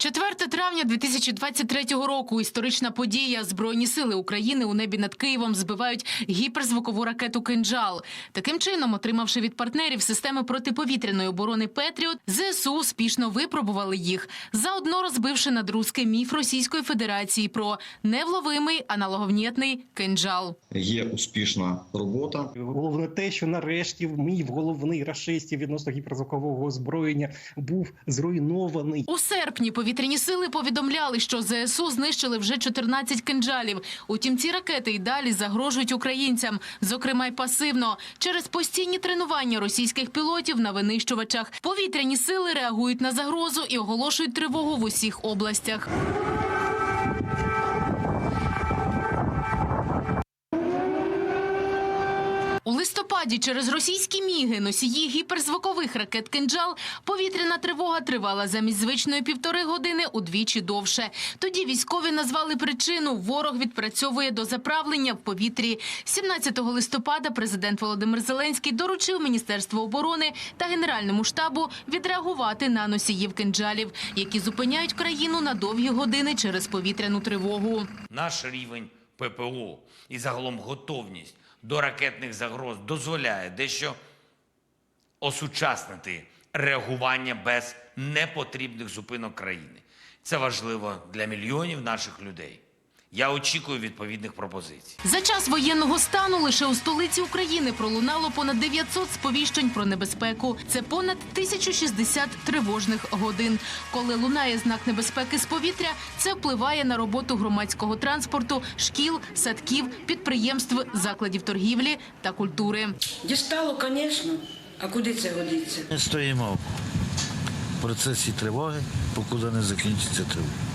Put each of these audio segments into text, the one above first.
4 травня 2023 року. Історична подія. Збройні сили України у небі над Києвом збивають гіперзвукову ракету «Кинджал». Таким чином, отримавши від партнерів системи протиповітряної оборони «Петріот», ЗСУ успішно випробували їх, заодно розбивши надрузки міф Російської Федерації про невловимий аналоговнєтний «Кинджал». Є успішна робота. Головне те, що нарешті мій головний рашистів відносно гіперзвукового озброєння був зруйнований. У серпні повітряні сили повідомляли, що ЗСУ знищили вже 14 кинджалів. Утім, ці ракети й далі загрожують українцям, зокрема й пасивно, через постійні тренування російських пілотів на винищувачах. Повітряні сили реагують на загрозу і оголошують тривогу в усіх областях. Листопаді через російські міги, носії гіперзвукових ракет «Кинджал» повітряна тривога тривала замість звичної півтори години удвічі довше. Тоді військові назвали причину – ворог відпрацьовує до заправлення в повітрі. 17 листопада президент Володимир Зеленський доручив Міністерству оборони та Генеральному штабу відреагувати на носіїв «Кинджалів», які зупиняють країну на довгі години через повітряну тривогу. Наш рівень ППО і загалом готовність до ракетних загроз дозволяє дещо осучаснити реагування без непотрібних зупинок країни. Це важливо для мільйонів наших людей. Я очікую відповідних пропозицій. За час воєнного стану лише у столиці України пролунало понад 900 сповіщень про небезпеку. Це понад 1060 тривожних годин. Коли лунає знак небезпеки з повітря, це впливає на роботу громадського транспорту, шкіл, садків, підприємств, закладів торгівлі та культури. Дістало, звісно. А куди це годиться? Ми стоїмо в процесі тривоги, покуди не закінчиться тривога.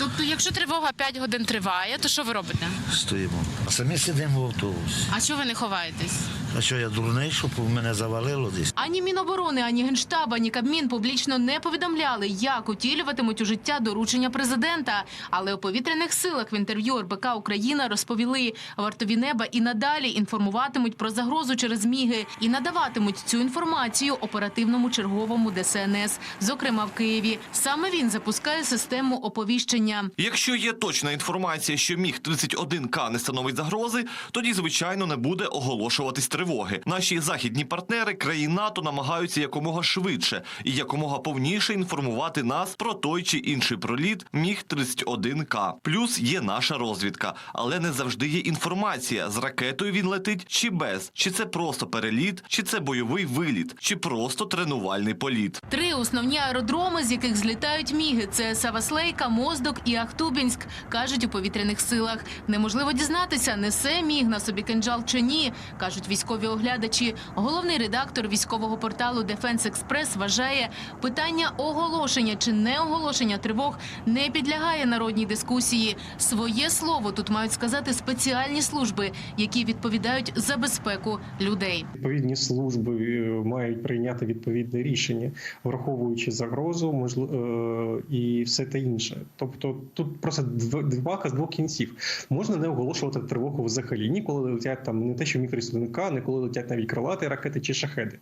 Тобто, якщо тривога 5 годин триває, то що ви робите? Стоїмо. А самі сидимо в автобусі. А що ви не ховаєтесь? А що я дурний, щоб мене завалило десь? Ані Міноборони, ані Генштаб, ані Кабмін публічно не повідомляли, як утілюватимуть у життя доручення президента. Але у повітряних силах в інтерв'ю РБК Україна розповіли, вартові неба і надалі інформуватимуть про загрозу через міги і надаватимуть цю інформацію оперативному черговому ДСНС, зокрема в Києві. Саме він запускає систему оповіщення. Якщо є точна інформація, що міг 31 к не становить загрози, тоді звичайно не буде оголошуватись тривоги. Наші західні партнери країн НАТО намагаються якомога швидше і якомога повніше інформувати нас про той чи інший проліт міг 31 к Плюс є наша розвідка, але не завжди є інформація з ракетою він летить чи без, чи це просто переліт, чи це бойовий виліт, чи просто тренувальний політ. Три основні аеродроми, з яких злітають міги, це Саваслейка, Моздок і Ахтубінськ, кажуть у повітряних силах. Неможливо дізнатися, несе міг на собі кинджал чи ні, кажуть військові оглядачі. Головний редактор військового порталу Дефенс Експрес вважає, питання оголошення чи не оголошення тривог не підлягає народній дискусії. Своє слово тут мають сказати спеціальні служби, які відповідають за безпеку людей. Відповідні служби е, мають прийняти відповідне рішення, враховуючи загрозу, можливо, і все те інше. Тобто тут просто дв- двака з двох кінців. Можна не оголошувати тривогу взагалі. Ніколи летять там не те, що мікросудника, не коли летять навіть крилати ракети чи шахеди.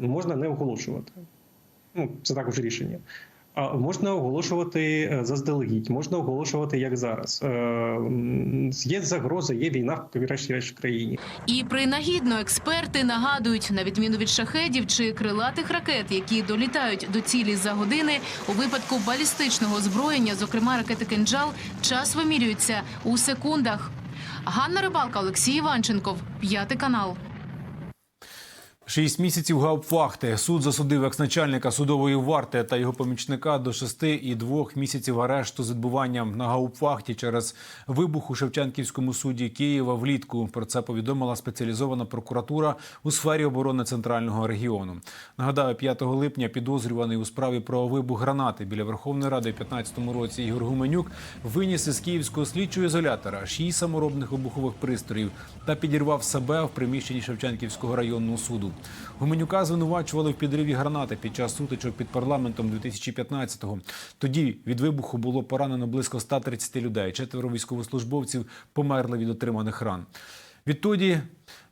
Можна не оголошувати. Ну, це також рішення. А можна оголошувати е, заздалегідь, можна оголошувати як зараз. Е, Є загроза, є війна в країні. І принагідно експерти нагадують, на відміну від шахедів чи крилатих ракет, які долітають до цілі за години, у випадку балістичного озброєння, зокрема ракети «Кинджал», час вимірюється у секундах. Ганна Рибалка, Олексій Іванченков, п'ятий канал. Шість місяців гауптвахти. Суд засудив екс-начальника судової варти та його помічника до шести і двох місяців арешту з відбуванням на гауптвахті через вибух у Шевченківському суді Києва влітку. Про це повідомила спеціалізована прокуратура у сфері оборони центрального регіону. Нагадаю, 5 липня підозрюваний у справі про вибух гранати біля Верховної Ради у 2015 році Ігор Гуменюк виніс із київського слідчого ізолятора шість саморобних вибухових пристроїв та підірвав себе в приміщенні Шевченківського районного суду. Гуменюка звинувачували в підриві гранати під час сутичок під парламентом 2015-го. Тоді від вибуху було поранено близько 130 людей. Четверо військовослужбовців померли від отриманих ран. Відтоді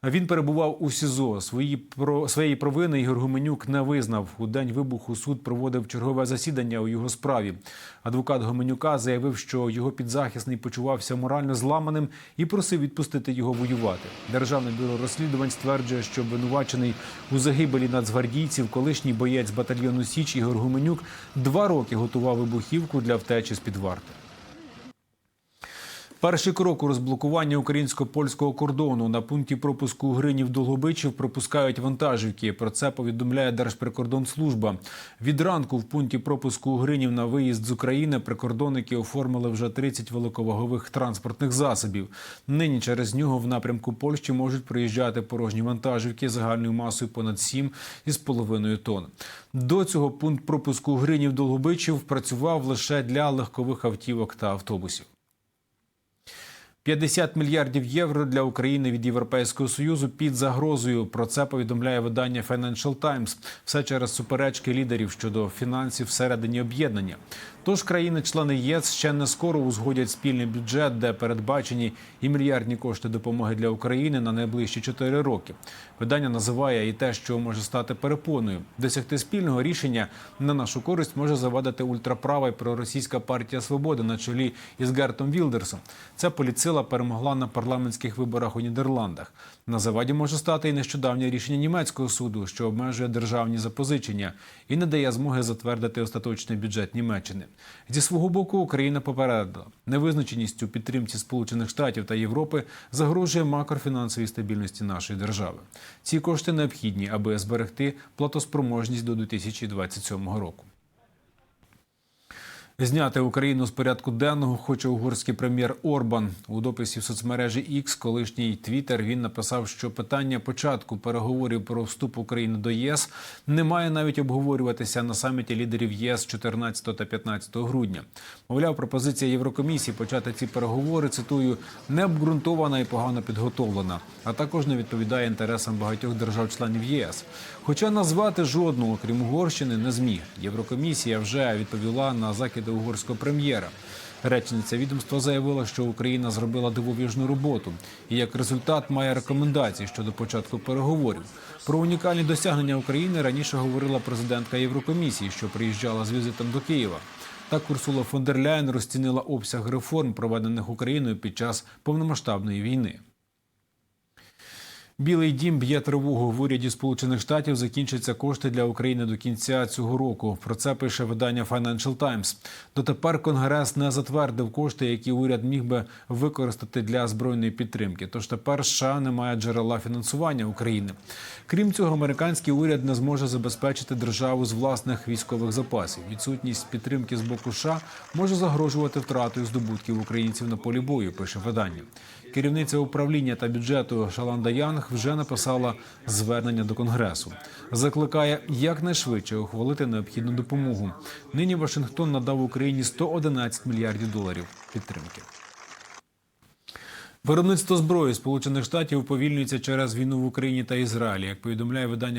він перебував у СІЗО. Свої про своєї провини Ігор Гуменюк не визнав. У день вибуху суд проводив чергове засідання у його справі. Адвокат Гуменюка заявив, що його підзахисний почувався морально зламаним і просив відпустити його воювати. Державне бюро розслідувань стверджує, що обвинувачений у загибелі нацгвардійців, колишній боєць батальйону Січ Ігор Гуменюк два роки готував вибухівку для втечі з під варти. Перший крок у розблокуванні українсько-польського кордону на пункті пропуску Гринів Долгобичів пропускають вантажівки. Про це повідомляє Держприкордонслужба. Від ранку в пункті пропуску Гринів на виїзд з України прикордонники оформили вже 30 великовагових транспортних засобів. Нині через нього в напрямку Польщі можуть проїжджати порожні вантажівки загальною масою понад 7,5 тонн. До цього пункт пропуску Гринів Долгобичів працював лише для легкових автівок та автобусів. 50 мільярдів євро для України від Європейського союзу під загрозою. Про це повідомляє видання Financial Times. Все через суперечки лідерів щодо фінансів всередині об'єднання. Тож країни-члени ЄС ще не скоро узгодять спільний бюджет, де передбачені і мільярдні кошти допомоги для України на найближчі 4 роки. Видання називає і те, що може стати перепоною. Досягти спільного рішення на нашу користь може завадити ультраправа і проросійська партія свободи на чолі із Гертом Вілдерсом. Ця політсила перемогла на парламентських виборах у Нідерландах. На заваді може стати і нещодавнє рішення німецького суду, що обмежує державні запозичення і не дає змоги затвердити остаточний бюджет Німеччини. Зі свого боку Україна попередила невизначеність у підтримці Сполучених Штатів та Європи загрожує макрофінансовій стабільності нашої держави. Ці кошти необхідні, аби зберегти платоспроможність до 2027 року. Зняти Україну з порядку денного хоче угорський прем'єр Орбан. У дописі в соцмережі X, колишній Твіттер, він написав, що питання початку переговорів про вступ України до ЄС не має навіть обговорюватися на саміті лідерів ЄС 14 та 15 грудня. Мовляв, пропозиція Єврокомісії почати ці переговори цитую необґрунтована і погано підготовлена, а також не відповідає інтересам багатьох держав-членів ЄС. Хоча назвати жодного, окрім Угорщини, не зміг. Єврокомісія вже відповіла на закиди угорського прем'єра. Речниця відомства заявила, що Україна зробила дивовижну роботу і як результат має рекомендації щодо початку переговорів. Про унікальні досягнення України раніше говорила президентка Єврокомісії, що приїжджала з візитом до Києва. Так Урсула фон дер Ляєн розцінила обсяг реформ, проведених Україною під час повномасштабної війни. Білий дім б'є тривогу в уряді Сполучених Штатів. Закінчаться кошти для України до кінця цього року. Про це пише видання Financial Times. Дотепер Конгрес не затвердив кошти, які уряд міг би використати для збройної підтримки. Тож тепер США немає джерела фінансування України. Крім цього, американський уряд не зможе забезпечити державу з власних військових запасів. Відсутність підтримки з боку США може загрожувати втратою здобутків українців на полі бою. Пише видання. Керівниця управління та бюджету Шаланда Янг вже написала звернення до конгресу. Закликає якнайшвидше ухвалити необхідну допомогу. Нині Вашингтон надав Україні 111 мільярдів доларів підтримки. Виробництво зброї Сполучених Штатів уповільнюється через війну в Україні та Ізраїлі. Як повідомляє видання